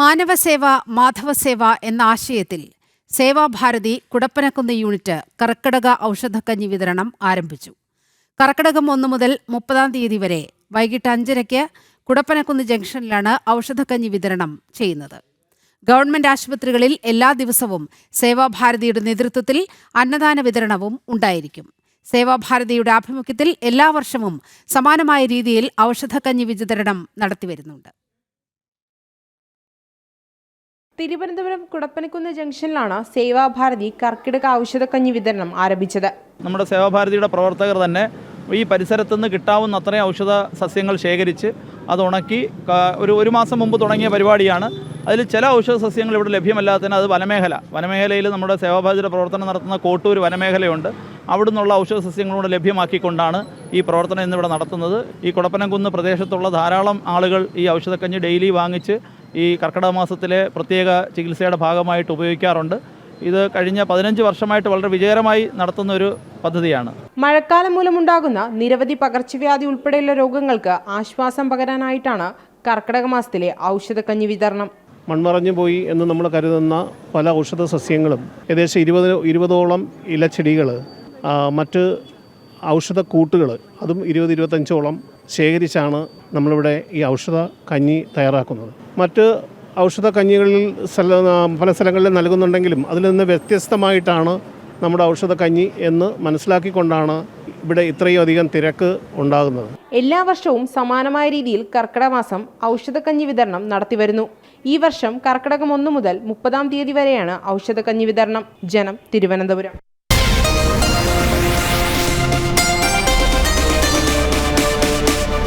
മാനവസേവ മാധവസേവ എന്ന ആശയത്തിൽ സേവാഭാരതി കുടപ്പനക്കുന്ന് യൂണിറ്റ് കർക്കിടക ഔഷധക്കഞ്ഞി വിതരണം ആരംഭിച്ചു. കർക്കിടകം ഒന്ന് മുതൽ മുപ്പതാം തീയതി വരെ വൈകിട്ട് അഞ്ചരയ്ക്ക് കുടപ്പനക്കുന്ന് ജംഗ്ഷനിലാണ് ഔഷധക്കഞ്ഞി വിതരണം ചെയ്യുന്നത്. ഗവൺമെന്റ് ആശുപത്രികളിൽ എല്ലാ ദിവസവും സേവാഭാരതിയുടെ നേതൃത്വത്തിൽ അന്നദാന വിതരണവും ഉണ്ടായിരിക്കും. സേവാഭാരതിയുടെ ആഭിമുഖ്യത്തിൽ എല്ലാ വർഷവും സമാനമായ രീതിയിൽ ഔഷധക്കഞ്ഞി വിതരണം നടത്തിവരുന്നുണ്ട് തിരുവനന്തപുരം കുടപ്പനക്കുന്ന് ജംഗ്ഷനിലാണ് സേവാഭാരതി കർക്കിടക ഔഷധക്കഞ്ഞി വിതരണം ആരംഭിച്ചത്. നമ്മുടെ സേവാഭാരതിയുടെ പ്രവർത്തകർ തന്നെ ഈ പരിസരത്ത് നിന്ന് കിട്ടാവുന്ന അത്രയും ഔഷധ സസ്യങ്ങൾ ശേഖരിച്ച് അത് ഉണക്കി ഒരു ഒരു മാസം മുമ്പ് തുടങ്ങിയ പരിപാടിയാണ്. അതിൽ ചില ഔഷധ സസ്യങ്ങൾ ഇവിടെ ലഭ്യമല്ലാത്തതിന് അത് വനമേഖല. വനമേഖലയിൽ നമ്മുടെ സേവാഭാരതിയുടെ പ്രവർത്തനം നടത്തുന്ന കോട്ടൂർ വനമേഖലയുണ്ട്. അവിടെ നിന്നുള്ള ഔഷധ സസ്യങ്ങളൂടെ ലഭ്യമാക്കിക്കൊണ്ടാണ് ഈ പ്രവർത്തനം ഇന്നിവിടെ നടത്തുന്നത്. ഈ കുടപ്പനംകുന്ന് പ്രദേശത്തുള്ള ധാരാളം ആളുകൾ ഈ ഔഷധക്കഞ്ഞ് ഡെയിലി വാങ്ങിച്ച് ഈ കർക്കിടക മാസത്തിലെ പ്രത്യേക ചികിത്സയുടെ ഭാഗമായിട്ട് ഉപയോഗിക്കാറുണ്ട്. ഇത് കഴിഞ്ഞ പതിനഞ്ച് വർഷമായിട്ട് വളരെ വിജയകരമായി നടത്തുന്ന ഒരു പദ്ധതിയാണ്. മഴക്കാലം മൂലമുണ്ടാകുന്ന നിരവധി പകർച്ചവ്യാധി ഉൾപ്പെടെയുള്ള രോഗങ്ങൾക്ക് ആശ്വാസം പകരാനായിട്ടാണ് കർക്കിടക മാസത്തിലെ ഔഷധക്കഞ്ഞി വിതരണം. മൺമറഞ്ഞു പോയി എന്ന് നമ്മൾ കരുതുന്ന പല ഔഷധ സസ്യങ്ങളും ഏകദേശം ഇരുപത് ഇരുപതോളം ഇലച്ചെടികൾ മറ്റ് ഔഷധ കൂട്ടുകൾ അതും ഇരുപത് ഇരുപത്തഞ്ചോളം ശേഖരിച്ചാണ് നമ്മളിവിടെ ഈ ഔഷധ കഞ്ഞി തയ്യാറാക്കുന്നത്. മറ്റ് ഔഷധ കഞ്ഞികളിൽ സ്ഥല പല സ്ഥലങ്ങളിൽ നൽകുന്നുണ്ടെങ്കിലും അതിൽ നിന്ന് വ്യത്യസ്തമായിട്ടാണ് നമ്മുടെ ഔഷധ കഞ്ഞി എന്ന് മനസ്സിലാക്കിക്കൊണ്ടാണ് ഇവിടെ ഇത്രയും അധികം തിരക്ക് ഉണ്ടാകുന്നത്. എല്ലാ വർഷവും സമാനമായ രീതിയിൽ കർക്കിടക മാസം കഞ്ഞി വിതരണം നടത്തി വരുന്നു. ഈ വർഷം കർക്കിടകം ഒന്ന് മുതൽ മുപ്പതാം തീയതി വരെയാണ് ഔഷധ കഞ്ഞി വിതരണം. ജനം തിരുവനന്തപുരം.